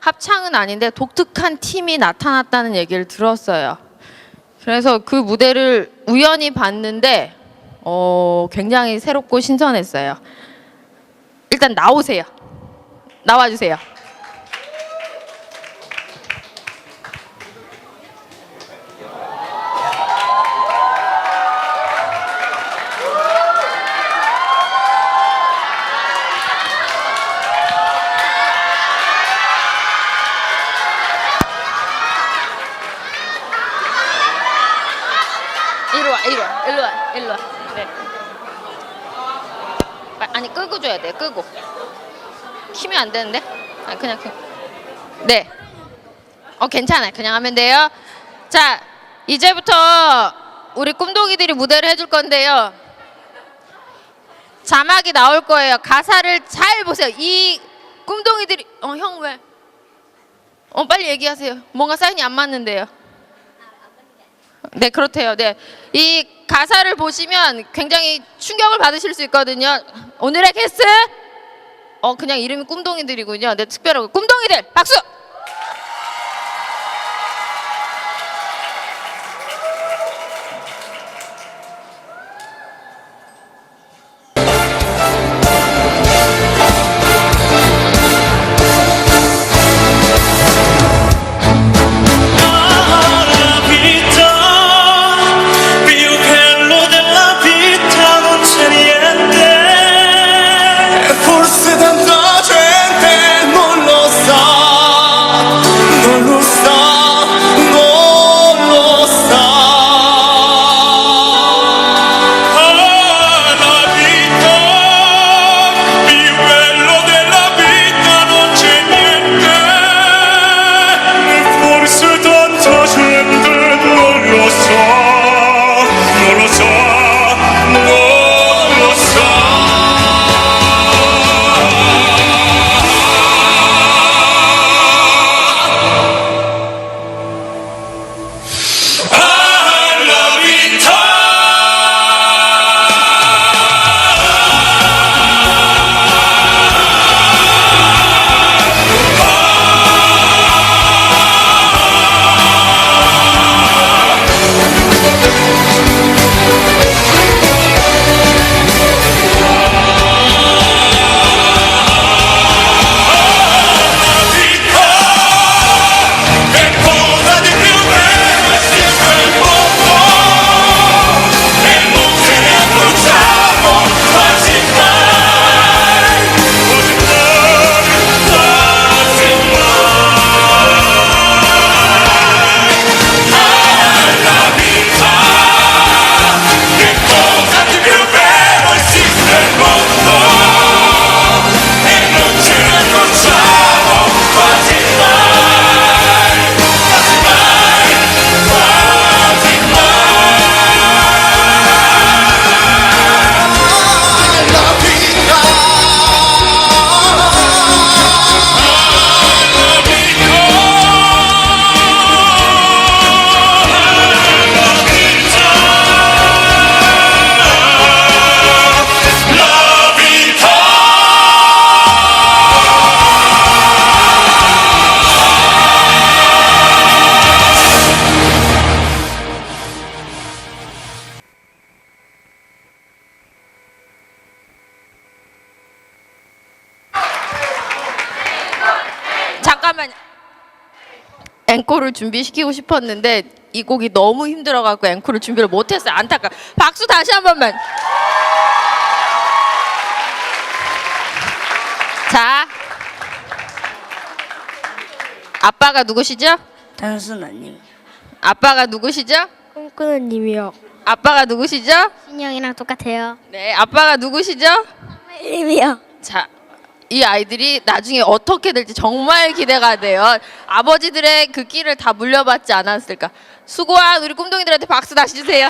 합창은 아닌데 독특한 팀이 나타났다는 얘기를 들었어요. 그래서 그 무대를 우연히 봤는데 어, 굉장히 새롭고 신선했어요. 일단 나오세요. 나와주세요. 이리 와, 일로 와, 일로 와. 네. 아, 아니 끄고 줘야 돼, 끄고. 키면 안 되는데? 아 그냥 그. 네. 어 괜찮아요, 그냥 하면 돼요. 자, 이제부터 우리 꿈독이들이 무대를 해줄 건데요. 자막이 나올 거예요. 가사를 잘 보세요. 이 꿈동이들이 어 형 왜? 어 빨리 얘기하세요. 뭔가 사인이 안 맞는데요. 네 그렇대요. 네. 이 가사를 보시면 굉장히 충격을 받으실 수 있거든요. 오늘의 게스트 어 그냥 이름이 꿈동이들이군요. 네 특별하고 꿈동이들 박수. 잠깐만. 앵콜을 준비시키고 싶었는데 이 곡이 너무 힘들어갖고 앵콜을 준비를 못했어요. 안타까. 박수 다시 한 번만. 자, 아빠가 누구시죠? 단순 아님 아빠가 누구시죠? 꿈꾸는 님이요 아빠가 누구시죠? 신영이랑 똑같아요 네, 아빠가 누구시죠? 님이요 자, 이 아이들이 나중에 어떻게 될지 정말 기대가 돼요. 아버지들의 그 끼를 다 물려받지 않았을까. 수고한 우리 꿈동이들한테 박수 다시 주세요.